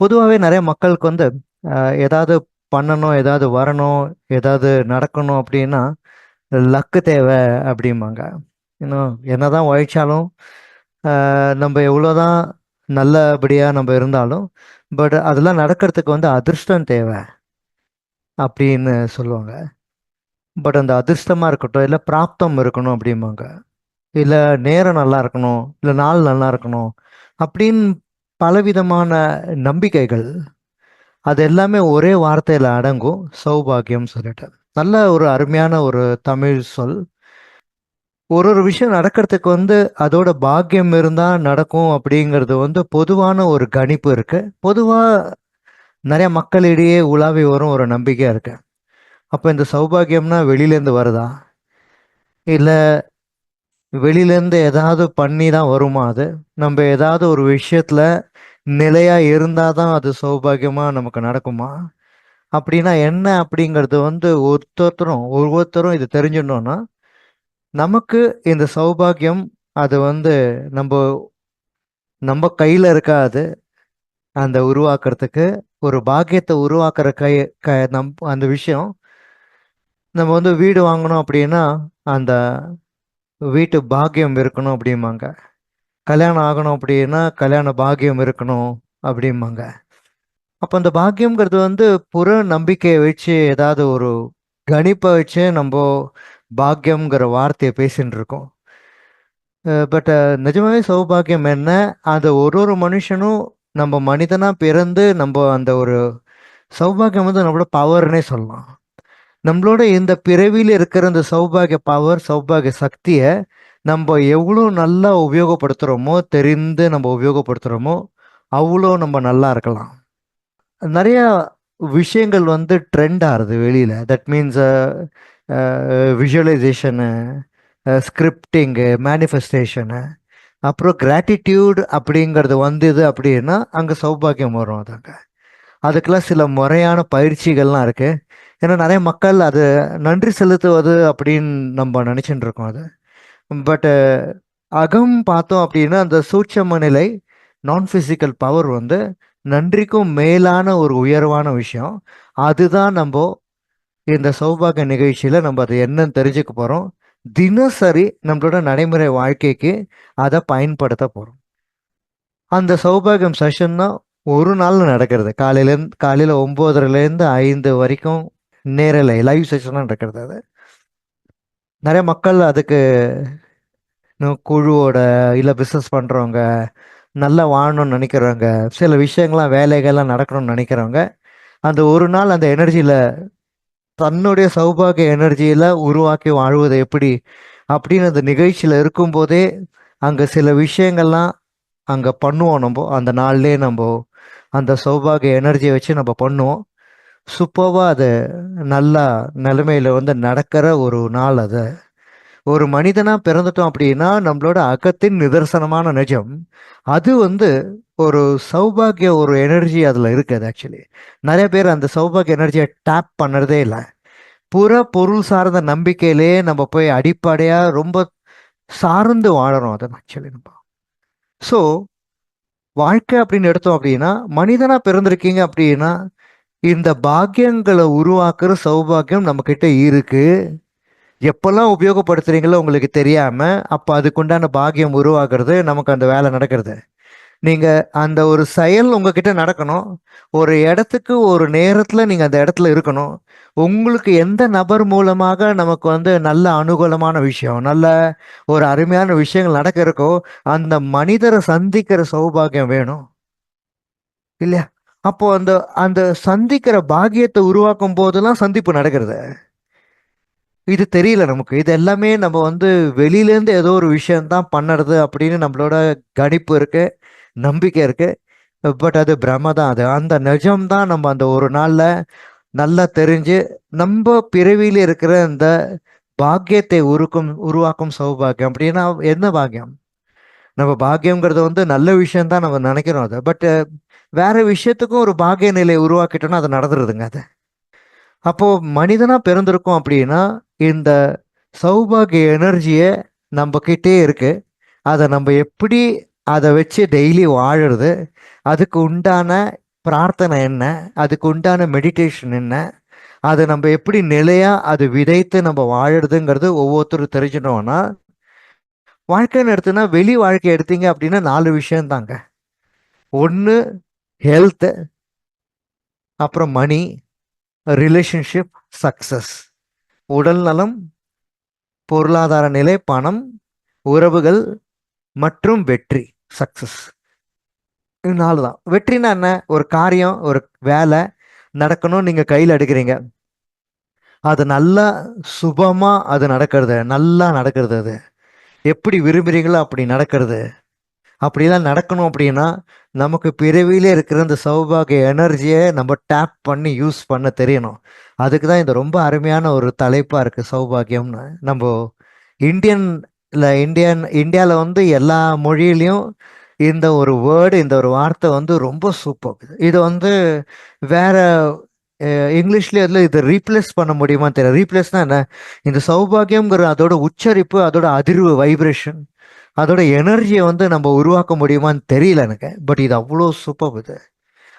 பொதுவாகவே நிறைய மக்களுக்கு வந்து ஏதாவது பண்ணணும் ஏதாவது வரணும் ஏதாவது நடக்கணும் அப்படின்னா லக்கு தேவை அப்படிம்பாங்க. இன்னும் என்னதான் உழைச்சாலும் நம்ம எவ்வளோதான் நல்லபடியாக நம்ம இருந்தாலும் பட் அதெல்லாம் நடக்கிறதுக்கு வந்து அதிர்ஷ்டம் தேவை அப்படின்னு சொல்லுவாங்க. பட் அந்த அதிர்ஷ்டமாக இருக்கட்டும் இல்லை பிராப்தம் இருக்கணும் அப்படிம்பாங்க. இல்லை நேரம் நல்லா இருக்கணும் இல்லை நாள் நல்லா இருக்கணும் அப்படின்னு பலவிதமான நம்பிக்கைகள் அது எல்லாமே ஒரே வார்த்தையில் அடங்கும். சௌபாகியம் சொல்லிட்டு. நல்ல ஒரு அருமையான ஒரு தமிழ் சொல். ஒரு ஒரு விஷயம் நடக்கிறதுக்கு வந்து அதோட பாக்கியம் இருந்தால் நடக்கும் அப்படிங்கிறது வந்து பொதுவான ஒரு கணிப்பு இருக்கு. பொதுவாக நிறைய மக்களிடையே உலாவி வரும் ஒரு நம்பிக்கையாக இருக்கு. அப்போ இந்த சௌபாகியம்னா வெளியிலேருந்து வருதா? இல்லை வெளியிலேருந்து ஏதாவது பண்ணி தான் வருமா அது? நம்ம ஏதாவது ஒரு விஷயத்துல நிலையா இருந்தால் தான் அது சௌபாகியமாக நமக்கு நடக்குமா? அப்படின்னா என்ன அப்படிங்கிறது வந்து ஒருத்தரும் ஒவ்வொருத்தரும் இது தெரிஞ்சிடணும்னா நமக்கு இந்த சௌபாகியம் அது வந்து நம்ம நம்ம கையில் இருக்காது. அந்த உருவாக்குறதுக்கு ஒரு பாக்கியத்தை உருவாக்குற கை க நம் அந்த விஷயம் நம்ம வந்து வீடு வாங்கணும் அப்படின்னா அந்த வீட்டு பாக்கியம் இருக்கணும் அப்படிம்பாங்க. கல்யாணம் ஆகணும் அப்படின்னா கல்யாண பாக்கியம் இருக்கணும் அப்படிம்பாங்க. அப்போ அந்த பாக்கியம்ங்கிறது வந்து புற நம்பிக்கையை வச்சு ஏதாவது ஒரு கணிப்பை வச்சு நம்ம பாக்கியம்ங்கிற வார்த்தையை பேசின்னு இருக்கோம். பட் நிஜமாவே சௌபாகியம் என்ன? அது ஒரு ஒரு மனுஷனும் நம்ம மனிதனாக பிறந்து நம்ம அந்த ஒரு சௌபாகியம் வந்து நம்மளோட பவர்னே சொல்லலாம். நம்மளோட இந்த பிறவியில் இருக்கிற இந்த சௌபாகிய பவர் சௌபாகிய சக்தியை நம்ம எவ்வளோ நல்லா உபயோகப்படுத்துகிறோமோ தெரிந்து நம்ம உபயோகப்படுத்துகிறோமோ அவ்வளோ நம்ம நல்லா இருக்கலாம். நிறைய விஷயங்கள் வந்து ட்ரெண்ட் ஆகுது வெளியில். தட் மீன்ஸ் விஷுவலைசேஷனு ஸ்கிரிப்டிங்கு மேனிஃபெஸ்டேஷனு அப்புறம் கிராட்டிடியூட் அப்படிங்கிறது வந்தது அப்படின்னா அங்கே சௌபாகியம் வரும். அதாங்க. அதுக்கெல்லாம் சில முறையான பயிற்சிகள்லாம் இருக்குது ஏன்னா நிறைய மக்கள் அது நன்றி செலுத்துவது அப்படின்னு நம்ம நினச்சிட்டு இருக்கோம் அது. பட்டு அகம் பார்த்தோம் அப்படின்னா அந்த சூட்சம நிலை நான் ஃபிசிக்கல் பவர் வந்து நன்றிக்கும் மேலான ஒரு உயர்வான விஷயம். அதுதான் நம்ம இந்த சௌபாகிய நிகழ்ச்சியில் நம்ம அதை என்னன்னு தெரிஞ்சுக்க போகிறோம் தினசரி நம்மளோட நடைமுறை வாழ்க்கைக்கு அதை பயன்படுத்த போகிறோம் அந்த சௌபாகியம் செஷன் தான் ஒரு நாள் நடக்கிறது. காலையிலேருந்து காலையில் ஒம்போதரைலேருந்து ஐந்து வரைக்கும் நேரலை லைவ் செஷனாக நடக்கிறது அது. நிறைய மக்கள் அதுக்கு இன்னும் குழுவோட இல்லை பிஸ்னஸ் பண்ணுறவங்க நல்லா வாழணும்னு நினைக்கிறவங்க சில விஷயங்கள்லாம் வேலைகள்லாம் நடக்கணும்னு நினைக்கிறவங்க அந்த ஒரு நாள் அந்த எனர்ஜியில் தன்னுடைய சௌபாகிய எனர்ஜியில் உருவாக்கி வாழ்வது எப்படி? அப்படின்னு அந்த நிகழ்ச்சியில் இருக்கும்போதே அங்கே சில விஷயங்கள்லாம் அங்கே பண்ணுவோம் நம்ம அந்த நாள்லேயே நம்ம அந்த சௌபாகிய எனர்ஜியை வச்சு நம்ம பண்ணுவோம். சூப்பர்வாக அதை நல்லா நிலைமையில் வந்து நடக்கிற ஒரு நாள் அதை. ஒரு மனிதனாக பிறந்துட்டோம் அப்படின்னா நம்மளோட அகத்தின் நிதர்சனமான நிஜம். அது வந்து ஒரு சௌபாகிய ஒரு எனர்ஜி அதில் இருக்குது ஆக்சுவலி நிறைய பேர் அந்த சௌபாகிய எனர்ஜியை டேப் பண்ணுறதே இல்லை. புற பொருள் சார்ந்த நம்பிக்கையிலே நம்ம போய் அடிப்படையாக ரொம்ப சார்ந்து வாழறோம் அதை ஆக்சுவலி நம்ம. ஸோ வாழ்க்கை அப்படின்னு எடுத்தோம் அப்படின்னா மனிதனாக பிறந்திருக்கீங்க அப்படின்னா இந்த பாக்கியங்களை உருவாக்குற சௌபாகியம் நம்ம கிட்ட இருக்கு. எப்பெல்லாம் உபயோகப்படுத்துறீங்களோ உங்களுக்கு தெரியாம அப்ப அதுக்குண்டான பாக்கியம் உருவாக்குறது நமக்கு அந்த வேலை நடக்கிறது. நீங்க அந்த ஒரு செயல் உங்ககிட்ட நடக்கணும். ஒரு இடத்துக்கு ஒரு நேரத்துல நீங்க அந்த இடத்துல இருக்கணும். உங்களுக்கு எந்த நபர் மூலமாக நமக்கு வந்து நல்ல அனுகூலமான விஷயம் நல்ல ஒரு அருமையான விஷயங்கள் நடக்க இருக்கோ அந்த மனிதரை சந்திக்கிற சௌபாகியம் வேணும். இல்லையா? அப்போ அந்த அந்த சந்திக்கிற பாக்கியத்தை உருவாக்கும் போதெல்லாம் சந்திப்பு நடக்கிறது? இது தெரியல நமக்கு. இது எல்லாமே நம்ம வந்து வெளியிலேருந்து ஏதோ ஒரு விஷயம்தான் பண்ணுறது அப்படின்னு நம்மளோட கணிப்பு இருக்கு நம்பிக்கை இருக்கு. பட் அது பிரம தான். அது அந்த நிஜம்தான் நம்ம அந்த ஒரு நாளில் நல்லா தெரிஞ்சு நம்ம பிறவியில் இருக்கிற அந்த பாக்கியத்தை உருக்கும் உருவாக்கும் சௌபாகியம். அப்படின்னா என்ன பாக்கியம்? நம்ம பாக்கியங்கிறது வந்து நல்ல விஷயம் தான் நம்ம நினைக்கிறோம் அதை. பட் வேற விஷயத்துக்கும் ஒரு பாக்கிய நிலையை உருவாக்கிட்டோம்னா அது நடந்துருதுங்க அது. அப்போ மனிதனா பிறந்திருக்கோம் அப்படின்னா இந்த சௌபாகிய எனர்ஜியை நம்ம கிட்டே இருக்கு. அதை நம்ம எப்படி அதை வச்சு டெய்லி வாழறது? அதுக்கு உண்டான பிரார்த்தனை என்ன? அதுக்கு உண்டான மெடிடேஷன் என்ன? அதை நம்ம எப்படி நிலையாக அது விதைத்து நம்ம வாழறதுங்கிறது ஒவ்வொருத்தரும் தெரிஞ்சிட்டோம்னா வாழ்க்கைன்னு எடுத்தீங்கன்னா வெளி வாழ்க்கை எடுத்தீங்க அப்படின்னா நாலு விஷயம் தாங்க. ஒன்று ஹெல்த்து அப்புறம் மணி ரிலேஷன்ஷிப் சக்சஸ் உடல் நலம் பொருளாதார நிலை பணம் உறவுகள் மற்றும் வெற்றி சக்சஸ் இது நாலு தான். வெற்றினா என்ன? ஒரு காரியம் ஒரு வேலை நடக்கணும் நீங்கள் கையில் எடுக்கிறீங்க. அது நல்லா சுபமாக அது நடக்கிறது நல்லா நடக்கிறது அது. எப்படி விரும்புகிறீங்களோ அப்படி நடக்கிறது. அப்படிலாம் நடக்கணும் அப்படின்னா நமக்கு பிறவியிலே இருக்கிற இந்த சௌபாகிய எனர்ஜியை நம்ம டேப் பண்ணி யூஸ் பண்ண தெரியணும். அதுக்கு தான் இது ரொம்ப அருமையான ஒரு தலைப்பாக இருக்குது சௌபாகியம்னு. நம்ம இந்தியன்ல இந்தியன் இந்தியாவில் வந்து எல்லா மொழியிலையும் இந்த ஒரு வேர்டு இந்த ஒரு வார்த்தை வந்து ரொம்ப சூப்பர் இது வந்து வேற இங்கிலீஷ்லயே அதில் இதை ரீப்ளேஸ் பண்ண முடியுமான்னு தெரியல. ரீப்ளேஸ்னா என்ன? இந்த சௌபாகியம்ங்கிற அதோட உச்சரிப்பு அதோட அதிர்வு வைப்ரேஷன் அதோட எனர்ஜியை வந்து நம்ம உருவாக்க முடியுமான்னு தெரியல எனக்கு. பட் இது அவ்வளோ சூப்பர் இது.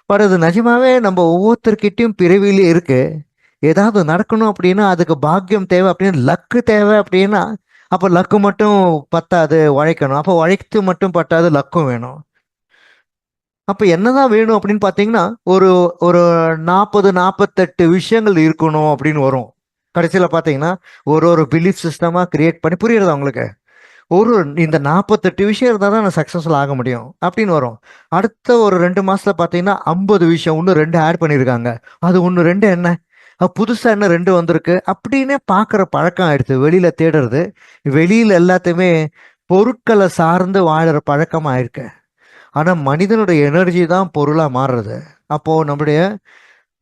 பட் அது நிஜமாவே நம்ம ஒவ்வொருத்தர்கிட்டையும் பிறவிலே இருக்கு. ஏதாவது நடக்கணும் அப்படின்னா அதுக்கு பாக்கியம் தேவை அப்படின்னு லக்கு தேவை அப்படின்னா அப்போ லக்கு மட்டும் பத்தாது உழைக்கணும். அப்போ உழைத்து மட்டும் பத்தாது லக்கும் வேணும். அப்போ என்னதான் வேணும் அப்படின்னு பார்த்தீங்கன்னா ஒரு ஒரு நாற்பது நாற்பத்தெட்டு விஷயங்கள் இருக்கணும் அப்படின்னு வரும். கடைசியில் பார்த்தீங்கன்னா ஒரு ஒரு பிலீஃப் சிஸ்டமாக கிரியேட் பண்ணி புரியுறதா உங்களுக்கு? ஒரு இந்த நாற்பத்தெட்டு விஷயம் இருந்தால் தான் நான் சக்ஸஸ்ஃபுல் ஆக முடியும் அப்படின்னு வரும். அடுத்த ஒரு ரெண்டு மாசத்துல பார்த்தீங்கன்னா ஐம்பது விஷயம் இன்னும் ரெண்டு ஆட் பண்ணியிருக்காங்க. அது ஒன்று ரெண்டு என்ன? புதுசாக புதுசா என்ன ரெண்டு வந்திருக்கு? அப்படின்னே பார்க்குற பழக்கம் ஆயிடுது. வெளியில தேடுறது வெளியில எல்லாத்தையுமே பொருட்களை சார்ந்து வாழற பழக்கமாக ஆயிருக்கு ஆனால் மனிதனுடைய எனர்ஜி தான் பொருளாக மாறுறது. அப்போது நம்முடைய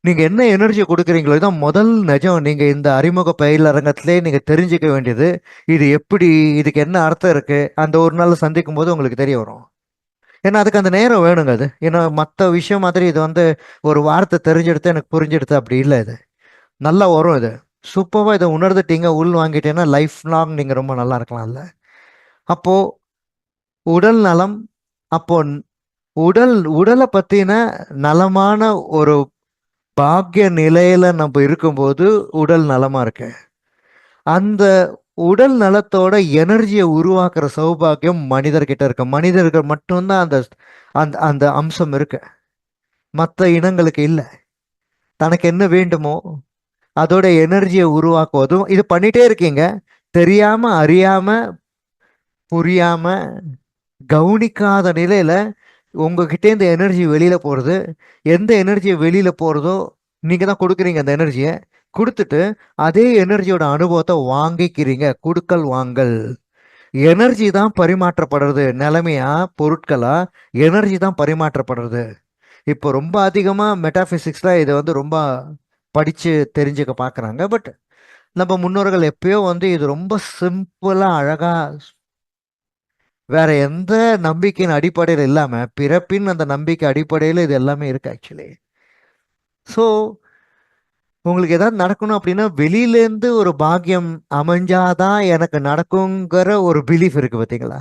நீங்கள் என்ன எனர்ஜி கொடுக்குறீங்களோ தான் முதல் நிஜம். நீங்கள் இந்த அறிமுக பயிலரங்கத்திலே நீங்கள் தெரிஞ்சுக்க வேண்டியது. இது எப்படி இதுக்கு என்ன அர்த்தம் இருக்குது அந்த ஒரு நாள் சந்திக்கும் போது உங்களுக்கு தெரிய வரும். ஏன்னா அதுக்கு அந்த நேரம் வேணுங்க அது. ஏன்னா மற்ற விஷயம் மாதிரி இது வந்து ஒரு வார்த்தை தெரிஞ்செடுத்து எனக்கு புரிஞ்செடுத்து அப்படி இல்லை இது. நல்லா வரும் இது. சூப்பராக இதை உணர்ந்துட்டீங்க உள் வாங்கிட்டீங்கன்னா லைஃப் லாங் நீங்கள் ரொம்ப நல்லா இருக்கலாம்ல. அப்போது உடல் நலம் அப்போ உடல் உடலை பற்றின நலமான ஒரு பாக்கிய நிலையில நம்ம இருக்கும்போது உடல் நலமா இருக்கு. அந்த உடல் நலத்தோட எனர்ஜியை உருவாக்குற சௌபாகியம் மனிதர்கிட்ட இருக்கு. மனிதர்கள் மட்டும்தான் அந்த அந்த அந்த அம்சம் இருக்கு. மற்ற இனங்களுக்கு இல்லை. தனக்கு என்ன வேண்டுமோ அதோட எனர்ஜியை உருவாக்குவதும் இது பண்ணிட்டே இருக்கீங்க. தெரியாம அறியாம புரியாம கவனிக்காத நிலையில் உங்ககிட்ட இந்த எனர்ஜி வெளியில் போகிறது எந்த எனர்ஜியை வெளியில் போகிறதோ நீங்கள் தான் கொடுக்குறீங்க அந்த எனர்ஜியை கொடுத்துட்டு அதே எனர்ஜியோட அனுபவத்தை வாங்கிக்கிறீங்க. கொடுக்கல் வாங்கல். எனர்ஜி தான் பரிமாற்றப்படுறது. நிலைமையா பொருட்களா எனர்ஜி தான் பரிமாற்றப்படுறது. இப்போ ரொம்ப அதிகமாக மெட்டாபிசிக்ஸ்ல இதை வந்து ரொம்ப படித்து தெரிஞ்சுக்க பார்க்குறாங்க. பட் நம்ம முன்னோர்கள் எப்பயோ வந்து இது ரொம்ப சிம்பிளாக அழகாக வேற எந்த நம்பிக்கையின் அடிப்படையில் இல்லாம பிறப்பின் அந்த நம்பிக்கை அடிப்படையில் இது எல்லாமே இருக்கு ஆக்சுவலி ஸோ உங்களுக்கு ஏதாவது நடக்கணும் அப்படின்னா வெளியிலேருந்து ஒரு பாக்கியம் அமைஞ்சாதான் எனக்கு நடக்குங்கிற ஒரு பிலீஃப் இருக்கு பார்த்தீங்களா?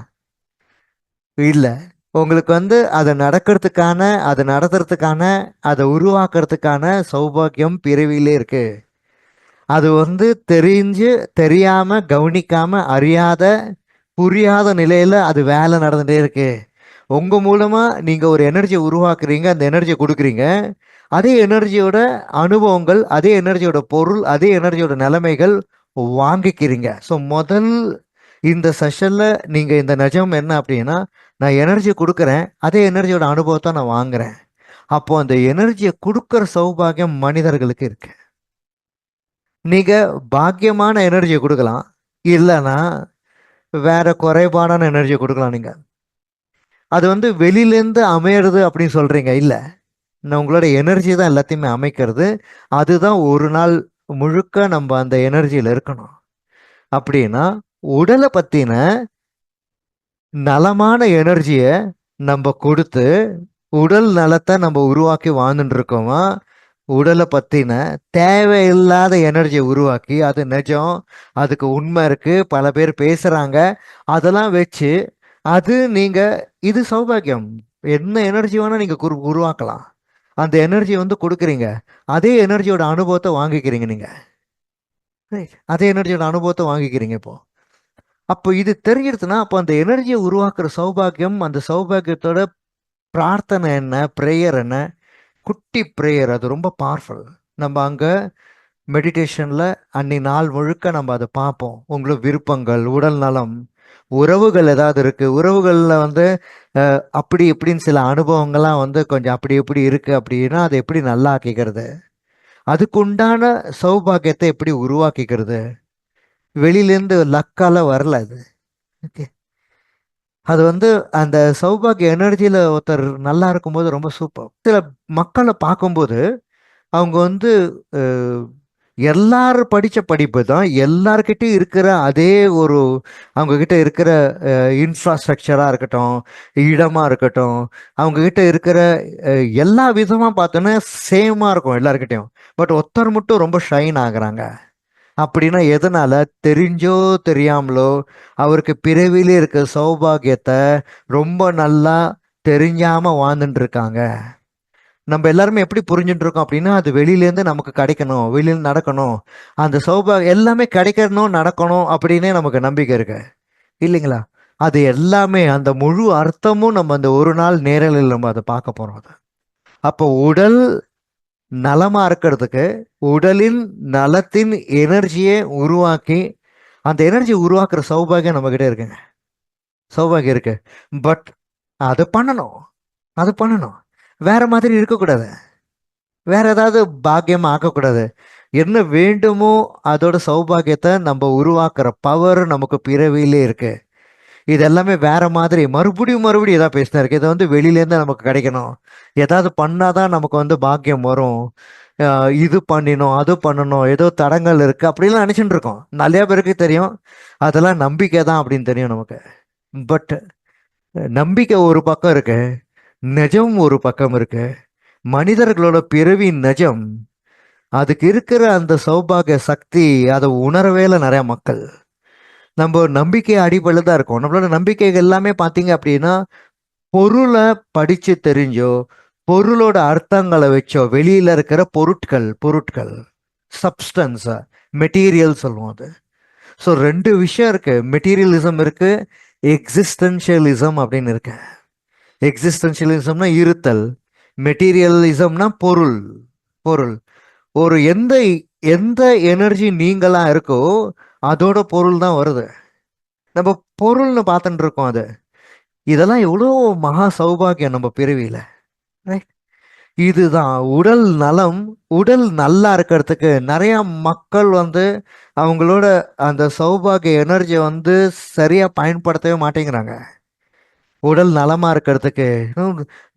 இல்லை. உங்களுக்கு வந்து அதை நடக்கிறதுக்கான அதை நடத்துறதுக்கான அதை உருவாக்குறதுக்கான சௌபாகியம் பிறவியிலே இருக்கு. அது வந்து தெரிஞ்சு தெரியாம கவனிக்காம அறியாத புரியாத நிலையில அது வேலை நடந்துட்டே இருக்கு. உங்க மூலமா நீங்க ஒரு எனர்ஜியை உருவாக்குறீங்க அந்த எனர்ஜியை கொடுக்குறீங்க. அதே எனர்ஜியோட அனுபவங்கள் அதே எனர்ஜியோட பொருள் அதே எனர்ஜியோட நிலைமைகள் வாங்கிக்கிறீங்க. ஸோ முதல் இந்த செஷனில் நீங்கள் இந்த நிஜம் என்ன அப்படின்னா நான் எனர்ஜி கொடுக்குறேன் அதே எனர்ஜியோட அனுபவத்தை நான் வாங்குறேன். அப்போ அந்த எனர்ஜியை கொடுக்குற சௌபாகியம் மனிதர்களுக்கு இருக்கு. நீங்கள் பாக்கியமான எனர்ஜியை கொடுக்கலாம். இல்லைன்னா வேற குறைபாடான எனர்ஜியை கொடுக்கலாம் நீங்கள் அது வந்து வெளியிலேருந்து அமையிறது அப்படின்னு சொல்கிறீங்க இல்லை. நான் உங்களோட எனர்ஜி தான் எல்லாத்தையுமே அமைக்கிறது. அதுதான் ஒரு நாள் முழுக்க நம்ம அந்த எனர்ஜியில் இருக்கணும். அப்படின்னா உடலை பற்றின நலமான எனர்ஜியை நம்ம கொடுத்து உடல் நலத்தை நம்ம உருவாக்கி வாழ்ந்துட்டு இருக்கோமா? உடலை பற்றின தேவையில்லாத எனர்ஜியை உருவாக்கி அது நிஜம் அதுக்கு உண்மை இருக்குது பல பேர் பேசுகிறாங்க அதெல்லாம் வச்சு அது நீங்கள் இது சௌபாகியம். என்ன எனர்ஜி வேணால் நீங்கள் குரு- உருவாக்கலாம். அந்த எனர்ஜி வந்து கொடுக்குறீங்க. அதே எனர்ஜியோட அனுபவத்தை வாங்கிக்கிறீங்க நீங்கள் அதே எனர்ஜியோட அனுபவத்தை வாங்கிக்கிறீங்க இப்போ. அப்போ இது தெரிஞ்சிருச்சுன்னா அப்போ அந்த எனர்ஜியை உருவாக்குற சௌபாகியம் அந்த சௌபாகியத்தோட பிரார்த்தனை என்ன ப்ரேயர் என்ன குட்டி ப்ரேயர் அது ரொம்ப பவர்ஃபுல் நம்ம அங்கே மெடிடேஷனில் அன்னி நாள் முழுக்க நம்ம அதை பார்ப்போம். உங்களுக்கு விருப்பங்கள் உடல் நலம் உறவுகள் ஏதாவது இருக்குது உறவுகளில் வந்து அப்படி இப்படின்னு சில அனுபவங்கள்லாம் வந்து கொஞ்சம் அப்படி இப்படி இருக்குது அப்படின்னா அதை எப்படி நல்லா ஆக்கிக்கிறது? அதுக்குண்டான சௌபாகியத்தை எப்படி உருவாக்கிக்கிறது? வெளியிலேருந்து லக்கால வரல அது. ஓகே. அது வந்து அந்த சௌபாகிய எனர்ஜியில் ஒருத்தர் நல்லா இருக்கும்போது ரொம்ப சூப்பர் சில மக்களை பார்க்கும்போது அவங்க வந்து எல்லாரும் படித்த படிப்பு தான் எல்லார்கிட்டையும் இருக்கிற அதே ஒரு அவங்கக்கிட்ட இருக்கிற இன்ஃப்ராஸ்ட்ரக்சராக இருக்கட்டும் இடமாக இருக்கட்டும் அவங்கக்கிட்ட இருக்கிற எல்லா விதமாக பார்த்தோன்னா சேமாக இருக்கும் எல்லாருக்கிட்டையும் பட் ஒருத்தர் மட்டும் ரொம்ப ஷைன் ஆகுறாங்க. அப்படின்னா எதனால? தெரிஞ்சோ தெரியாமலோ அவருக்கு பிறவிலே இருக்க சௌபாகியத்தை ரொம்ப நல்லா தெரிஞ்சாம வாழ்ந்துட்டு இருக்காங்க நம்ம எல்லாருமே எப்படி புரிஞ்சுட்டு இருக்கோம் அப்படின்னா அது வெளியிலேருந்து நமக்கு கிடைக்கணும் வெளியில நடக்கணும். அந்த சௌபாக எல்லாமே கிடைக்கணும் நடக்கணும் அப்படின்னே நமக்கு நம்பிக்கை இருக்கு. இல்லைங்களா? அது எல்லாமே அந்த முழு அர்த்தமும் நம்ம அந்த ஒரு நாள் நேரலில் நம்ம அதை பார்க்க போகிறோம் அது. அப்போ உடல் நலமா இருக்கிறதுக்கு உடலின் நலத்தின் எனர்ஜியை உருவாக்கி அந்த எனர்ஜி உருவாக்குற சௌபாகியம் நம்மக்கிட்ட இருக்குங்க. சௌபாகியம் இருக்கு. பட் அது பண்ணணும். அது பண்ணணும். வேற மாதிரி இருக்கக்கூடாது. வேற ஏதாவது பாக்கியமா ஆக்கக்கூடாது. என்ன வேண்டுமோ அதோட சௌபாகியத்தை நம்ம உருவாக்குற பவர் நமக்கு பிறவியிலே இருக்குது இது எல்லாமே வேற மாதிரி மறுபடியும் மறுபடியும் ஏதாவது பேசினா இருக்கு. இதை வந்து வெளியிலேருந்து நமக்கு கிடைக்கணும். ஏதாவது பண்ணாதான் நமக்கு வந்து பாக்கியம் வரும். இது பண்ணினோம் அது பண்ணணும் ஏதோ தடங்கள் இருக்கு அப்படிலாம் நினைச்சுட்டு இருக்கோம். நிறைய பேருக்கு தெரியும். அதெல்லாம் நம்பிக்கை தான் அப்படின்னு தெரியும் நமக்கு. பட் நம்பிக்கை ஒரு பக்கம் இருக்கு. நிஜம் ஒரு பக்கம் இருக்கு. மனிதர்களோட பிறவி நிஜம். அதுக்கு இருக்கிற அந்த சௌபாகிய சக்தி அதை உணரவே இல்லை நிறைய மக்கள். நம்ம நம்பிக்கை அடிப்படையில் தான் இருக்கும். நம்மளோட நம்பிக்கைகள் எல்லாமே பார்த்தீங்க அப்படின்னா பொருளை படித்து தெரிஞ்சோ பொருளோட அர்த்தங்களை வச்சோ வெளியில் இருக்கிற பொருட்கள் பொருட்கள் சப்ஸ்டன்ஸ் மெட்டீரியல் சொல்லுவோம் அது. ஸோ ரெண்டு விஷயம் இருக்கு. மெட்டீரியலிசம் இருக்கு எக்ஸிஸ்டன்ஷியலிசம் அப்படின்னு இருக்கு. எக்ஸிஸ்டன்ஷியலிசம்னா இருத்தல். மெட்டீரியலிசம்னா பொருள் பொருள். ஒரு எந்த எந்த எனர்ஜி நீங்களா இருக்கோ அதோட பொருள் தான் வருது. நம்ம பொருள்னு பார்த்துட்டு இருக்கோம் அது. இதெல்லாம் எவ்வளோ மகா சௌபாகியம் நம்ம பிறவியில. இதுதான். உடல் நலம் உடல் நல்லா இருக்கிறதுக்கு நிறைய மக்கள் வந்து அவங்களோட அந்த சௌபாகிய எனர்ஜியை வந்து சரியா பயன்படுத்தவே மாட்டேங்கிறாங்க. உடல் நலமா இருக்கிறதுக்கு.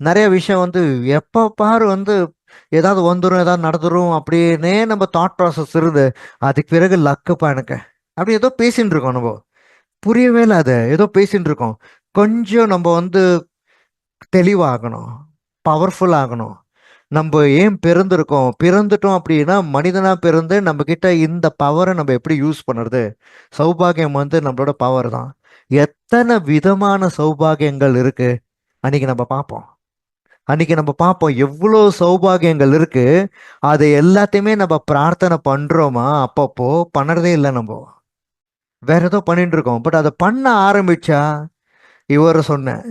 நிறைய விஷயம் வந்து எப்போ பாரு வந்து ஏதாவது வந்துடும் ஏதாவது நடந்துடும் அப்படின்னே நம்ம தாட் ப்ராசஸ் இருந்து அதுக்கு பிறகு லக்கு எனக்கு. அப்படி ஏதோ பேசிட்டு இருக்கோம் நம்ம. புரியவே இல்லை அது. ஏதோ பேசிட்டு இருக்கோம் கொஞ்சம் நம்ம வந்து தெளிவாகணும். பவர்ஃபுல் ஆகணும். நம்ம ஏன் பிறந்திருக்கோம்? பிறந்துட்டோம் அப்படின்னா மனிதனா பிறந்து நம்ம கிட்ட இந்த பவரை நம்ம எப்படி யூஸ் பண்ணுறது? சௌபாகியம் வந்து நம்மளோட பவர் தான். எத்தனை விதமான சௌபாகியங்கள் இருக்கு? அன்னைக்கு நம்ம பார்ப்போம். அன்னைக்கு நம்ம பார்ப்போம். எவ்வளோ சௌபாகியங்கள் இருக்கு? அதை எல்லாத்தையுமே நம்ம பிரார்த்தனை பண்றோமா? அப்பப்போ பண்ணுறதே இல்லை நம்ம. வேற ஏதோ பண்ணிட்டு இருக்கோம் பட் அதை பண்ண ஆரம்பிச்சா இவரை சொன்னேன்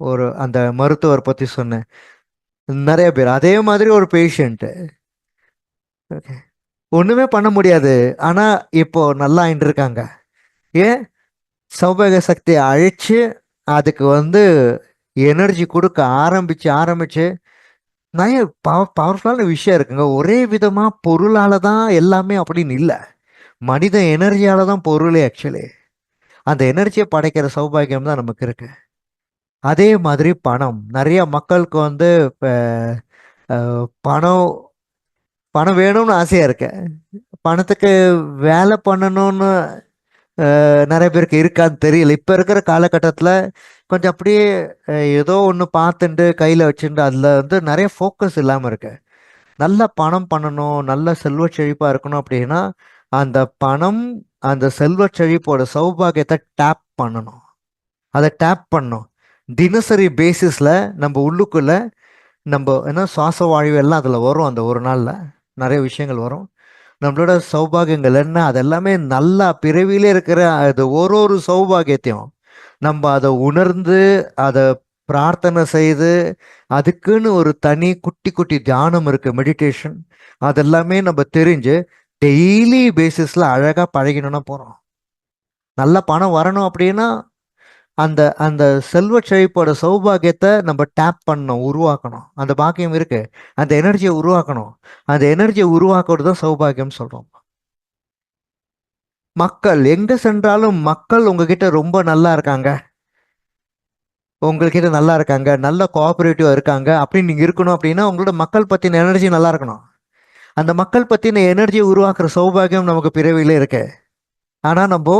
ஒரு அந்த மருத்துவர் பத்தி சொன்னேன் நிறைய பேர் அதே மாதிரி ஒரு பேஷண்ட்டு ஓகே ஒன்றுமே பண்ண முடியாது. ஆனால் இப்போ நல்லா ஆயிட்டு இருக்காங்க ஏன்? சௌபாக சக்தியை அழிச்சு அதுக்கு வந்து எனர்ஜி கொடுக்க ஆரம்பிச்சு ஆரம்பிச்சு நிறைய பவர் பவர்ஃபுல்லான விஷயம் இருக்குங்க. ஒரே விதமாக பொருளால் தான் எல்லாமே அப்படின்னு இல்லை. மனித எனர்ஜியால தான் பொருளே ஆக்சுவலி அந்த எனர்ஜியை படைக்கிற சௌபாகியம் தான் நமக்கு இருக்கு. அதே மாதிரி பணம். நிறைய மக்களுக்கு வந்து இப்போ பணம் பணம் வேணும்னு ஆசையா இருக்கு. பணத்துக்கு வேலை பண்ணணும்னு நிறைய பேருக்கு இருக்கான்னு தெரியல. இப்போ இருக்கிற காலகட்டத்தில் கொஞ்சம் அப்படியே ஏதோ ஒன்று பார்த்துட்டு கையில் வச்சுட்டு அதில் வந்து நிறைய ஃபோக்கஸ் இல்லாமல் இருக்கு. நல்ல பணம் பண்ணணும் நல்ல செல்வ செழிப்பாக இருக்கணும் அப்படின்னா அந்த பணம் அந்த செல்வ செழிப்போட சௌபாகியத்தை டேப் பண்ணணும். அதை டேப் பண்ணணும். தினசரி பேசிஸில் நம்ம உள்ளுக்குள்ள நம்ம என்ன சுவாச வாழ்வு எல்லாம் அதில் வரும் அந்த ஒரு நாளில். நிறைய விஷயங்கள் வரும். நம்மளோட சௌபாகியங்கள் என்ன? அதெல்லாமே நல்லா பிறவியிலே இருக்கிற அது ஒரு ஒரு சௌபாகியத்தையும் நம்ம அதை உணர்ந்து அதை பிரார்த்தனை செய்து அதுக்குன்னு ஒரு தனி குட்டி குட்டி தியானம் இருக்குது மெடிடேஷன் அதெல்லாமே நம்ம தெரிஞ்சு டெய்லி பேசிஸில் அழகாக பழகினோம்னா போகிறோம் நல்ல பணம் வரணும் அப்படின்னா அந்த அந்த செல்வ செழிப்போட சௌபாகியத்தை நம்ம டேப் பண்ணணும் உருவாக்கணும். அந்த பாக்கியம் இருக்கு. அந்த எனர்ஜியை உருவாக்கணும். அந்த எனர்ஜியை உருவாக்குறது தான் சௌபாகியம் சொல்றோம். மக்கள் எங்க சென்றாலும் மக்கள் உங்ககிட்ட ரொம்ப நல்லா இருக்காங்க. உங்ககிட்ட நல்லா இருக்காங்க. நல்ல கோஆபரேட்டிவா இருக்காங்க. அப்படின்னு நீங்க இருக்கணும் அப்படின்னா உங்களோட மக்கள் பத்தின எனர்ஜி நல்லா இருக்கணும். அந்த மக்கள் பற்றின எனர்ஜியை உருவாக்குற சௌபாகியம் நமக்கு பிறவியில் இருக்கு. ஆனால் நம்ம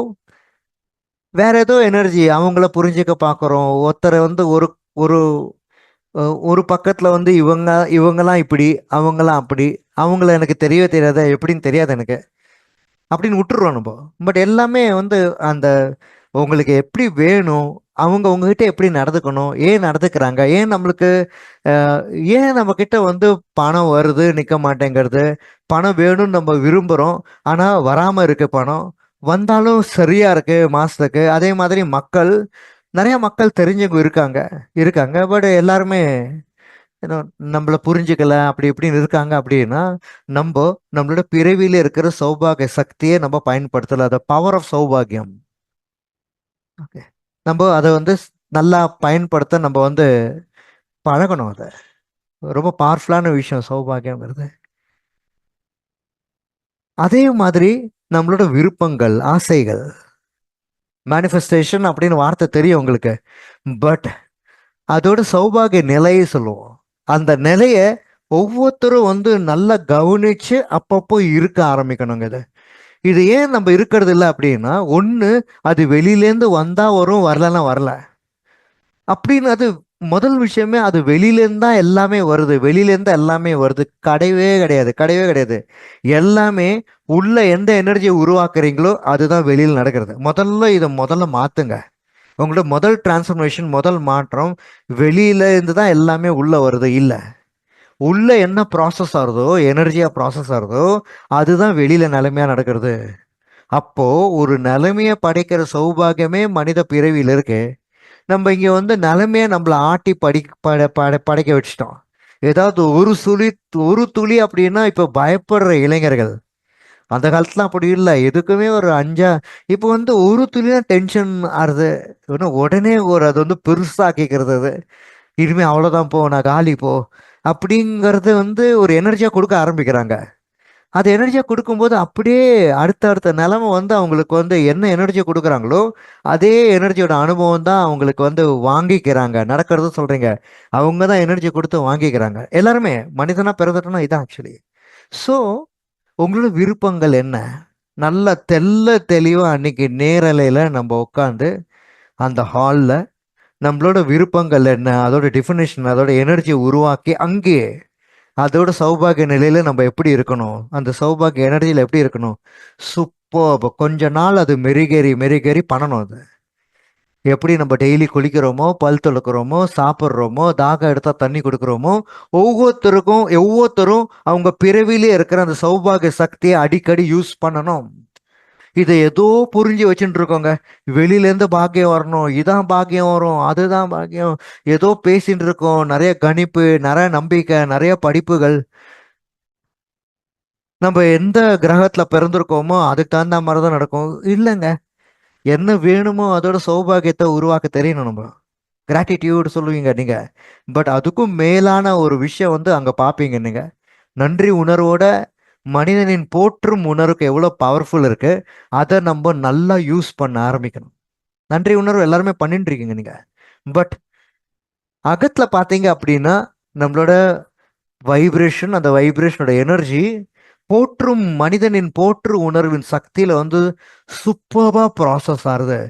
வேற ஏதோ எனர்ஜி அவங்கள புரிஞ்சுக்க பார்க்குறோம் ஒருத்தரை வந்து ஒரு ஒரு ஒரு பக்கத்தில் வந்து இவங்க இவங்கெல்லாம் இப்படி அவங்கெல்லாம் அப்படி அவங்கள எனக்கு தெரியவே தெரியாத எப்படின்னு தெரியாது எனக்கு. அப்படின்னு விட்டுருவோம் நம்ம. பட் எல்லாமே வந்து அந்த உங்களுக்கு எப்படி வேணும் அவங்க உங்ககிட்ட எப்படி நடந்துக்கணும்? ஏன் நடந்துக்கிறாங்க? ஏன் நம்மளுக்கு ஏன் நம்ம கிட்ட வந்து பணம் வருது நிற்க மாட்டேங்கிறது? பணம் வேணும்னு நம்ம விரும்புகிறோம் ஆனால் வராமல் இருக்கு பணம். வந்தாலும் சரியா இருக்கு மாசத்துக்கு. அதே மாதிரி மக்கள் நிறைய மக்கள் தெரிஞ்சவங்க இருக்காங்க இருக்காங்க. பட் எல்லாருமே நம்மளை புரிஞ்சுக்கல அப்படி இப்படின்னு இருக்காங்க அப்படின்னா நம்ம நம்மளோட பிறவியில இருக்கிற சௌபாகிய சக்தியை நம்ம பயன்படுத்தல. அதை பவர் ஆஃப் சௌபாகியம். ஓகே நம்ம அதை வந்து நல்லா பயன்படுத்த நம்ம வந்து பழகணும் அதை. ரொம்ப பவர்ஃபுல்லான விஷயம் சௌபாகியங்கிறது அதே மாதிரி நம்மளோட விருப்பங்கள் ஆசைகள் மேனிஃபெஸ்டேஷன் அப்படின்னு வார்த்தை தெரியும் உங்களுக்கு. பட் அதோட சௌபாகிய நிலையை சொல்லுவோம். அந்த நிலையை ஒவ்வொருத்தரும் வந்து நல்லா கவனிச்சு அப்பப்போ இருக்க ஆரம்பிக்கணுங்க இது இது ஏன் நம்ம இருக்கிறது இல்லை அப்படின்னா ஒன்று அது வெளியிலேருந்து வந்தால் வரும் வரலன்னா வரல. அப்படின்னு அது முதல் விஷயமே அது வெளியிலேருந்து தான் எல்லாமே வருது வெளியிலேருந்து எல்லாமே வருது. கிடையவே கிடையாது கிடையவே கிடையாது. எல்லாமே உள்ள எந்த எனர்ஜியை உருவாக்குறீங்களோ அதுதான் வெளியில் நடக்கிறது. முதல்ல இதை முதல்ல மாற்றுங்க உங்களோட முதல் டிரான்ஸ்ஃபர்மேஷன் முதல் மாற்றம் வெளியில இருந்து தான் எல்லாமே உள்ள வருது இல்லை. உள்ள என்ன ப்ராசஸ் ஆகுதோ எனர்ஜியா ப்ராசஸ் ஆகுதோ அதுதான் வெளியில நிலைமையா நடக்கிறது. அப்போ ஒரு நிலைமையை படைக்கிற சௌபாகியமே மனித பிறவியில் இருக்கு. நம்ம இங்க வந்து நிலைமையை நம்மள ஆட்டி படி பட பட படைக்க வச்சுட்டோம். ஏதாவது ஒரு துளி ஒரு துளி அப்படின்னா இப்போ பயப்படுற இளைஞர்கள். அந்த காலத்துல அப்படி இல்லை. எதுக்குமே ஒரு அஞ்சா இப்போ வந்து ஒரு துளி தான் டென்ஷன் ஆறுது. இன்னும் உடனே ஒரு அது வந்து பெருசாக்கிக்கிறது அது. இனிமே அவ்வளோதான் போ நான் காலி போ. அப்படிங்கிறது வந்து ஒரு எனர்ஜியாக கொடுக்க ஆரம்பிக்கிறாங்க. அது எனர்ஜியாக கொடுக்கும்போது அப்படியே அடுத்த அடுத்த நிலமை வந்து அவங்களுக்கு வந்து என்ன எனர்ஜி கொடுக்குறாங்களோ அதே எனர்ஜியோட அனுபவம் தான் அவங்களுக்கு வந்து வாங்கிக்கிறாங்க. நடக்கிறதும் சொல்கிறீங்க அவங்க தான் எனர்ஜி கொடுத்து வாங்கிக்கிறாங்க. எல்லாருமே மனிதனாக பிறந்துட்டோம்னா இதான் ஆக்சுவலி ஸோ உங்களோட விருப்பங்கள் என்ன? நல்ல தெல்ல தெளிவாக அன்னைக்கு நேரலையில் நம்ம உட்காந்து அந்த ஹாலில் நம்மளோட விருப்பங்கள் என்ன? அதோட டிஃபினேஷன் அதோட எனர்ஜியை உருவாக்கி அங்கேயே அதோட சௌபாகிய நிலையில நம்ம எப்படி இருக்கணும்? அந்த சௌபாகிய எனர்ஜியில் எப்படி இருக்கணும்? சூப்பர் கொஞ்ச நாள் அது மெருகேறி மெருகேறி பண்ணணும் அது. எப்படி நம்ம டெய்லி குளிக்கிறோமோ பல் துளக்குறோமோ சாப்பிட்றோமோ தாகம் எடுத்தால் தண்ணி கொடுக்குறோமோ ஒவ்வொருத்தருக்கும் ஒவ்வொருத்தரும் அவங்க பிறவிலே இருக்கிற அந்த சௌபாகிய சக்தியை அடிக்கடி யூஸ் பண்ணணும். இதை ஏதோ புரிஞ்சு வச்சுட்டு இருக்கோங்க வெளியிலேருந்து பாக்கியம் வரணும். இதான் பாக்கியம் வரும். அதுதான் பாக்கியம். ஏதோ பேசிட்டு இருக்கோம் நிறைய கணிப்பு நிறைய நம்பிக்கை நிறைய படிப்புகள். நம்ம எந்த கிரகத்துல பிறந்திருக்கோமோ அதுக்கு தகுந்த மாதிரி தான் நடக்கும். இல்லைங்க. என்ன வேணுமோ அதோட சௌபாகியத்தை உருவாக்க தெரியணும் நம்ம. கிராட்டிடியூடு சொல்லுவீங்க நீங்க. பட் அதுக்கும் மேலான ஒரு விஷயம் வந்து அங்க பாப்பீங்க நீங்க. நன்றி உணர்வோட மனிதனின் போற்றும் உணர்வுக்கு எவ்வளோ பவர்ஃபுல் இருக்கு அதை நம்ம நல்லா யூஸ் பண்ண ஆரம்பிக்கணும். நன்றி உணர்வு எல்லாருமே பண்ணிட்டு இருக்கீங்க நீங்க. பட் அகத்துல பார்த்தீங்க அப்படின்னா நம்மளோட வைப்ரேஷன் அந்த வைப்ரேஷனோட எனர்ஜி போற்றும் மனிதனின் போற்று உணர்வின் சக்தியில வந்து சூப்பர்பா ப்ராசஸ் ஆகுது.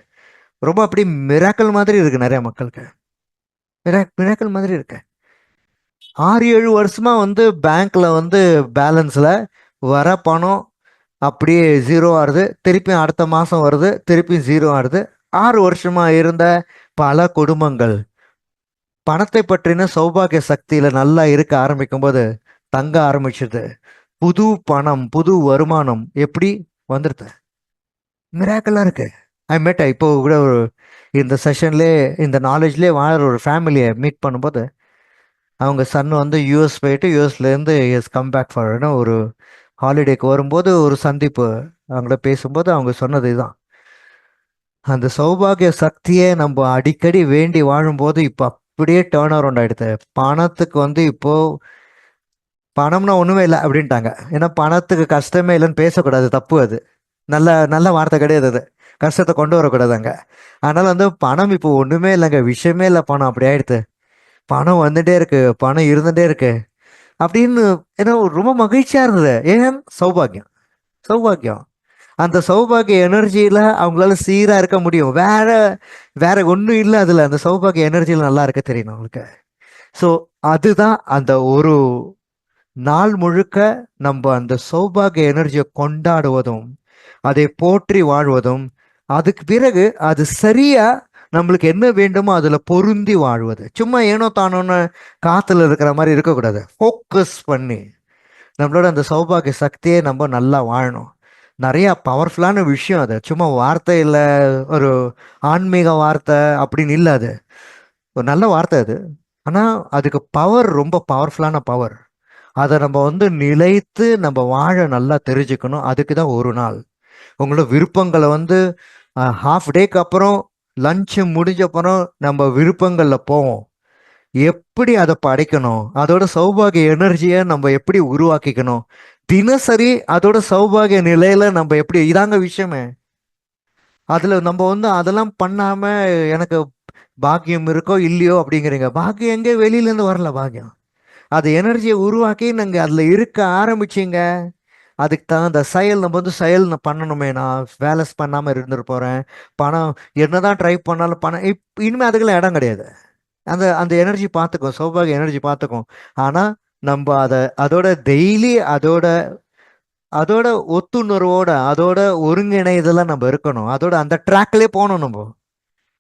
ரொம்ப அப்படி மிராக்கல் மாதிரி இருக்கு நிறைய மக்களுக்கு. மிராக்கல் மாதிரி இருக்கு. ஆறு ஏழு வருஷமா வந்து பேங்க்ல வந்து பேலன்ஸ்ல வர பணம் அப்படியே ஜீரோ ஆகுது திருப்பியும் அடுத்த மாசம் வருது. திருப்பியும் ஜீரோ ஆகுது ஆறு வருஷமா இருந்த பல குடும்பங்கள் பணத்தை பற்றின சௌபாகிய சக்தியில நல்லா இருக்க ஆரம்பிக்கும் போது தங்க ஆரம்பிச்சது. புது பணம் புது வருமானம் எப்படி வந்துடுது மிராக்கலா இருக்கு. ஐ மேட் இப்போ கூட ஒரு இந்த செஷன்லே இந்த நாலேஜ்லேயே வாழற ஒரு ஃபேமிலியை மீட் பண்ணும்போது அவங்க சன் வந்து யூஎஸ் போயிட்டு யூஎஸ்லேருந்து எஸ் கம் பேக் ஒரு ஹாலிடேக்கு வரும்போது ஒரு சந்திப்பு. அவங்கள பேசும்போது அவங்க சொன்னது இதுதான். அந்த சௌபாகிய சக்தியை நம்ம அடிக்கடி வேண்டி வாழும்போது இப்போ அப்படியே டேர்ன் அரவுண்ட் ஆகிடுது பணத்துக்கு வந்து இப்போது பணம்னா ஒன்றுமே இல்லை அப்படின்ட்டாங்க. ஏன்னா பணத்துக்கு கஷ்டமே இல்லைன்னு பேசக்கூடாது. தப்பு அது. நல்ல நல்ல வார்த்தை கிடையாது அது. கஷ்டத்தை கொண்டு வரக்கூடாது அங்கே. அதனால வந்து பணம் இப்போ ஒன்றுமே இல்லைங்க. விஷயமே இல்லை. பணம் அப்படி ஆயிடுது. பணம் வந்துட்டே இருக்கு பணம் இருந்துட்டே இருக்கு அப்படின்னு ஏன்னா ரொம்ப மகிழ்ச்சியா இருந்தது. ஏன்? சௌபாகியம். சௌபாகியம். அந்த சௌபாகிய எனர்ஜியில அவங்களால சீரா இருக்க முடியும். வேற வேற ஒன்றும் இல்லை அதுல. அந்த சௌபாகிய எனர்ஜியில நல்லா இருக்க தெரியணும் அவங்களுக்கு ஸோ அதுதான் அந்த ஒரு நாள் முழுக்க நம்ம அந்த சௌபாகிய எனர்ஜியை கொண்டாடுவதும் அதை போற்றி வாழ்வதும் அதுக்கு பிறகு அது சரியா நம்மளுக்கு என்ன வேண்டுமோ அதுல பொருந்தி வாழ்வது. சும்மா ஏனோ தானோன்னு காத்துல இருக்கிற மாதிரி இருக்கக்கூடாது. ஃபோக்கஸ் பண்ணி நம்மளோட அந்த சௌபாகிய சக்தியை நம்ம நல்லா வாழணும். நிறைய பவர்ஃபுல்லான விஷயம் அது. சும்மா வார்த்தை இல்லை ஒரு ஆன்மீக வார்த்தை அப்படின்னு இல்லை அது. ஒரு நல்ல வார்த்தை அது. ஆனால் அதுக்கு பவர் ரொம்ப பவர்ஃபுல்லான பவர் அதை நம்ம வந்து நிலைத்து நம்ம வாழ நல்லா தெரிஞ்சுக்கணும். அதுக்கு தான் ஒரு நாள். உங்களோட விருப்பங்களை வந்து ஹாஃப் டேக்கு அப்புறம் லஞ்சு முடிஞ்ச அப்புறம் நம்ம விருப்பங்களில் போவோம். எப்படி அதை படைக்கணும்? அதோட சௌபாகிய எனர்ஜியை நம்ம எப்படி உருவாக்கிக்கணும்? தினசரி அதோட சௌபாகிய நிலையில நம்ம எப்படி இதாங்க விஷயமே. அதுல நம்ம வந்து அதெல்லாம் பண்ணாம எனக்கு பாக்கியம் இருக்கோ இல்லையோ அப்படிங்கிறீங்க. பாக்கியம் எங்கே? வெளியிலேருந்து வரல பாக்கியம். அது எனர்ஜியை உருவாக்கி நாங்கள் அதில் இருக்க ஆரம்பிச்சிங்க. அதுக்கு தகுந்த செயல் நம்ம வந்து செயல் நான் பண்ணணுமே. நான் வேலை பண்ணாமல் இருந்துட்டு போகிறேன் பணம் என்னதான் ட்ரை பண்ணாலும் பணம் இப் இனிமேல் அதுக்கெல்லாம் இடம் கிடையாது. அந்த அந்த எனர்ஜி பார்த்துக்கும். சௌபாகிய எனர்ஜி பார்த்துக்கும். ஆனால் நம்ம அதை அதோட டெய்லி அதோட அதோட ஒத்துணர்வோட அதோட ஒருங்கிணைதெல்லாம் நம்ம இருக்கணும். அதோட அந்த ட்ராக்லேயே போகணும் நம்ம.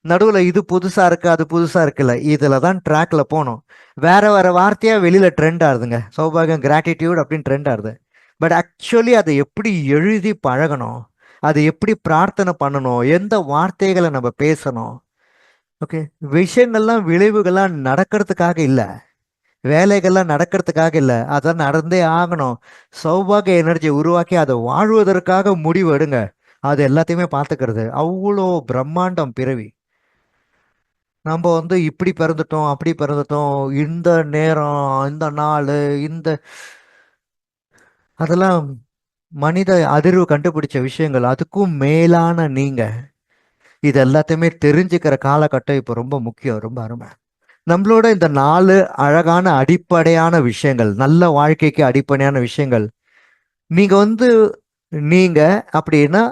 நடுவில் இது புதுசா இருக்கு அது புதுசா இருக்குல்ல. இதில் தான் ட்ராக்ல போகணும். வேற வேற வார்த்தையா வெளியில ட்ரெண்ட் ஆகுதுங்க. சௌபாகியம் கிராட்டிடியூட் அப்படின்னு ட்ரெண்ட் ஆகுது. பட் ஆக்சுவலி அதை எப்படி எழுதி பழகணும்? அதை எப்படி பிரார்த்தனை பண்ணணும்? எந்த வார்த்தைகளை நம்ம பேசணும்? ஓகே விஷயங்கள்லாம் விளைவுகள்லாம் நடக்கிறதுக்காக இல்லை. வேலைகள்லாம் நடக்கிறதுக்காக இல்லை. அதான் நடந்தே ஆகணும். சௌபாகிய எனர்ஜியை உருவாக்கி அதை வாழ்வதற்காக முடிவு எடுங்க. அது எல்லாத்தையுமே பார்த்துக்கிறது. அவ்வளோ பிரம்மாண்டம் பிறவி. நம்ம வந்து இப்படி பிறந்துட்டோம் அப்படி பிறந்துட்டோம். இந்த நேரம் இந்த நாள் இந்த அதெல்லாம் மனித அதிர்வு கண்டுபிடிச்ச விஷயங்கள். அதுக்கும் மேலான நீங்க இது எல்லாத்தையுமே தெரிஞ்சுக்கிற காலகட்டம் இப்போ ரொம்ப முக்கியம் ரொம்ப அருமை. நம்மளோட இந்த நாலு அழகான அடிப்படையான விஷயங்கள் நல்ல வாழ்க்கைக்கு அடிப்படையான விஷயங்கள். நீங்க வந்து நீங்க அப்படின்னா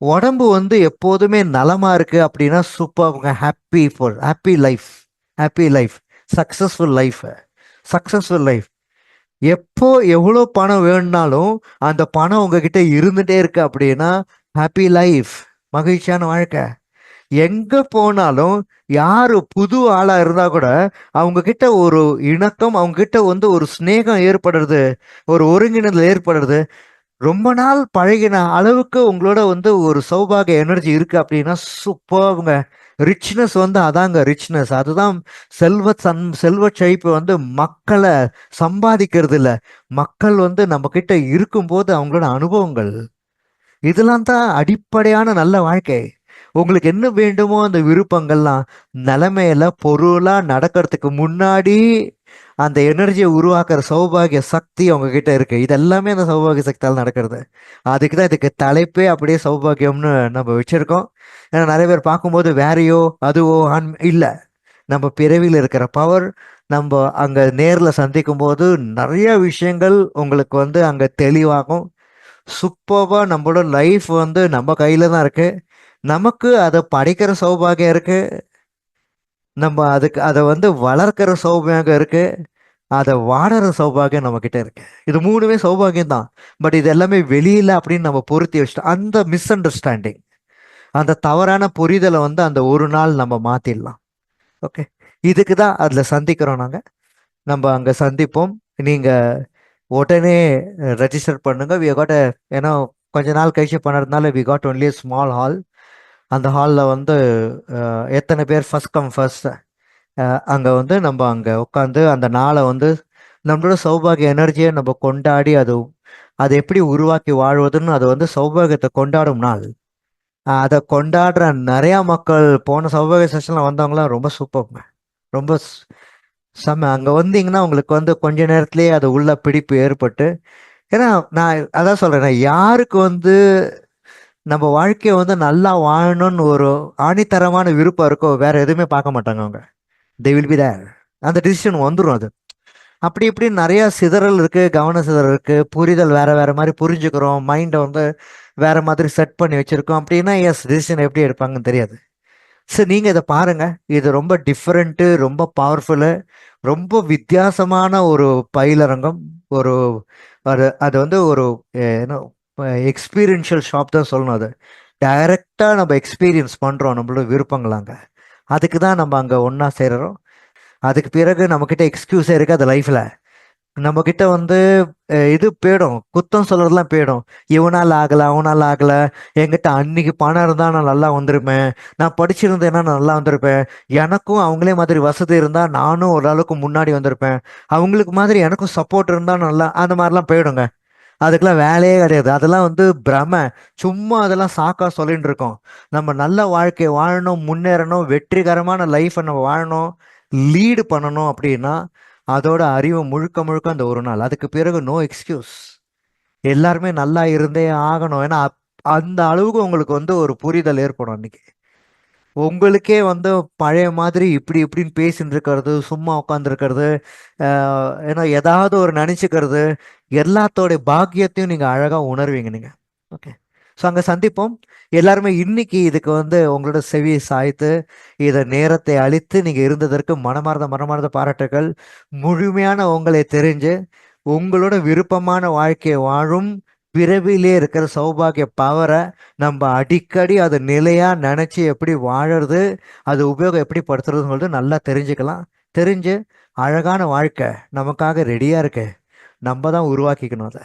உடம்பு வந்து எப்போதுமே நலமா இருக்கு அப்படின்னா super happy for happy life happy life successful life successful life எப்போ எவ்வளோ பணம் வேணும்னாலும் அந்த பணம் உங்ககிட்ட இருந்துட்டே இருக்கு அப்படின்னா ஹாப்பி லைஃப் மகிழ்ச்சியான வாழ்க்கை. எங்க போனாலும் யாரு புது ஆளா இருந்தா கூட அவங்க கிட்ட ஒரு இணக்கம் அவங்க கிட்ட வந்து ஒரு ஸ்நேகம் ஏற்படுறது ஒரு ஒருங்கிணைதல் ஏற்படுறது ரொம்ப நாள் பழகின அளவுக்கு உங்களோட வந்து ஒரு சௌபாகிய எனர்ஜி இருக்கு அப்படின்னா சூப்பர்ங்க ரிச்னஸ் வந்து அதாங்க ரிச்னஸ் அதுதான் செல்வ சன் செல்வ செழிப்பு வந்து மக்களை சம்பாதிக்கிறது இல்லை மக்கள் வந்து நம்ம கிட்ட இருக்கும்போது அவங்களோட அனுபவங்கள். இதெல்லாம் தான் அடிப்படையான நல்ல வாழ்க்கை. உங்களுக்கு என்ன வேண்டுமோ அந்த விருப்பங்கள்லாம் நிலைமையில பொருளா நடக்கிறதுக்கு முன்னாடி அந்த எனர்ஜியை உருவாக்குற சௌபாகிய சக்தி உங்ககிட்ட இருக்கு. இது எல்லாமே அந்த சௌபாகிய சக்தியால் நடக்கிறது. அதுக்கு தான் இதுக்கு தலைப்பே அப்படியே சௌபாகியம்னு நம்ம வச்சிருக்கோம். ஏன்னா நிறைய பேர் பார்க்கும்போது வேறையோ அதுவோ அன் இல்லை. நம்ம பிறவியில் இருக்கிற பவர் நம்ம அங்கே நேரில் சந்திக்கும் போது நிறைய விஷயங்கள் உங்களுக்கு வந்து அங்கே தெளிவாகும். சூப்பர்வா நம்மளோட லைஃப் வந்து நம்ம கையில் தான் இருக்குது நமக்கு அதை படிக்கிற சௌபாகியம் இருக்குது நம்ம அதுக்கு அதை வந்து வளர்க்கிற சௌபாகம் இருக்கு? அதை வாடுற சௌபாகியம் நம்ம கிட்ட இருக்கு. இது மூணுமே சௌபாகியம் தான். பட் இது எல்லாமே வெளியில அப்படின்னு நம்ம பொருத்தி வச்சுட்டோம். அந்த மிஸ் அண்டர்ஸ்டாண்டிங் அந்த தவறான புரிதலை வந்து அந்த ஒரு நாள் நம்ம மாத்திடலாம். ஓகே? இதுக்கு தான் அதில் சந்திக்கிறோம் நாங்கள் நம்ம அங்கே சந்திப்போம். நீங்கள் உடனே ரெஜிஸ்டர் பண்ணுங்க. வி காட் ஏன்னா கொஞ்ச நாள் கழிச்சு பண்ணுறதுனால we got only small hall அந்த ஹாலில் வந்து எத்தனை பேர் ஃபர்ஸ்ட் கம் ஃபர்ஸ்ட் அங்கே வந்து நம்ம அங்கே உட்காந்து அந்த நாளை வந்து நம்மளோட சௌபாகிய எனர்ஜியை நம்ம கொண்டாடி அது அதை எப்படி உருவாக்கி வாழ்வதுன்னு அது வந்து சௌபாகியத்தை கொண்டாடும் நாள். அதை கொண்டாடுற நிறையா மக்கள் போன சௌபாகிய செஷனில் வந்தவங்களாம் ரொம்ப சூப்பர்ங்க ரொம்ப ஸ்- செம்ம. அங்கே வந்தீங்கன்னா உங்களுக்கு வந்து கொஞ்ச நேரத்துலேயே அது உள்ள பிடிப்பு ஏற்பட்டு ஏன்னா நான் அதான் சொல்கிறேன் யாருக்கு வந்து நம்ம வாழ்க்கையை வந்து நல்லா வாழணும்னு ஒரு ஆணித்தரமான விருப்பம் இருக்கோ வேற எதுவுமே பார்க்க மாட்டாங்க அவங்க. தே வில் பி தேர் அந்த டிசிஷன் வந்துடும் அது. அப்படி இப்படி நிறைய சிதறல் இருக்கு கவன சிதறல் இருக்கு புரிதல் வேற வேற மாதிரி புரிஞ்சுக்கிறோம் மைண்டை வந்து வேற மாதிரி செட் பண்ணி வச்சிருக்கோம் அப்படின்னா எஸ் டிசிஷன் எப்படி எடுப்பாங்கன்னு தெரியாது. சரி நீங்க இதை பாருங்க. இது ரொம்ப டிஃப்ரெண்ட்டு ரொம்ப பவர்ஃபுல்லு ரொம்ப வித்தியாசமான ஒரு பயிலரங்கம் ஒரு ஒரு அது வந்து ஒரு என்ன எக்ஸ்பீரியன்ஷியல் ஷாப் தான் சொல்லணும் அது. டைரக்டாக நம்ம எக்ஸ்பீரியன்ஸ் பண்ணுறோம் நம்மளோட விருப்பங்களாங்க அதுக்கு தான் நம்ம அங்கே ஒன்றா சேர்கிறோம் அதுக்கு பிறகு நம்மக்கிட்ட எக்ஸ்கியூஸே இருக்குது அது லைஃப்பில் நம்மக்கிட்ட வந்து இது போயிடும். குத்தம் சொல்கிறதுலாம் போயிடும். இவனால் ஆகலை அவனால் ஆகலை. என்கிட்ட அன்னைக்கு பணம் இருந்தால் நான் நல்லா வந்திருப்பேன். நான் படிச்சிருந்தேன்னா நான் நல்லா வந்திருப்பேன். எனக்கும் அவங்களே மாதிரி வசதி இருந்தால் நானும் ஓரளவுக்கு முன்னாடி வந்திருப்பேன். அவங்களுக்கு மாதிரி எனக்கும் சப்போர்ட் இருந்தால் நல்லா அந்த மாதிரிலாம் போயிடுங்க. அதுக்கெல்லாம் வேலையே கிடையாது. அதெல்லாம் வந்து பிரம. சும்மா அதெல்லாம் சாக்கா சொல்லிட்டு இருக்கோம். நம்ம நல்ல வாழ்க்கை வாழணும் முன்னேறணும் வெற்றிகரமான லைஃப்பை நம்ம வாழணும் லீடு பண்ணணும் அப்படின்னா அதோட அறிவு முழுக்க முழுக்க அந்த ஒரு நாள். அதுக்கு பிறகு நோ எக்ஸ்கியூஸ் எல்லாருமே நல்லா இருந்தே ஆகணும். ஏன்னா அப்- அந்த அளவுக்கு உங்களுக்கு வந்து ஒரு புரிதல் ஏற்படும் அன்னைக்கு. உங்களுக்கே வந்து பழைய மாதிரி இப்படி இப்படின்னு பேசிட்டு இருக்கிறது சும்மா உட்காந்துருக்கிறது ஏன்னா ஏதாவது ஒரு நினச்சிக்கிறது எல்லாத்தோடைய பாக்கியத்தையும் நீங்கள் அழகாக உணர்வீங்க நீங்கள் ஓகே. ஸோ அங்கே சந்திப்போம். எல்லாருமே இன்னைக்கு இதுக்கு வந்து உங்களோட செவி சாய்த்து இதை நேரத்தை அழித்து நீங்கள் இருந்ததற்கு மனமார்ந்த மனமார்ந்த பாராட்டுகள் முழுமையான உங்களை தெரிஞ்சு உங்களோட விருப்பமான வாழ்க்கையை வாழும் பிறவிலே இருக்கிற சௌபாகிய பவரை நம்ம அடிக்கடி அது நிலையாக நினச்சி எப்படி வாழறது அது உபயோகம் எப்படி படுத்துறதுன்னு சொல்லிட்டு நல்லா தெரிஞ்சுக்கலாம். தெரிஞ்சு அழகான வாழ்க்கை நமக்காக ரெடியாக இருக்கு. நம்ம தான் உருவாக்கிக்கணும் அதை.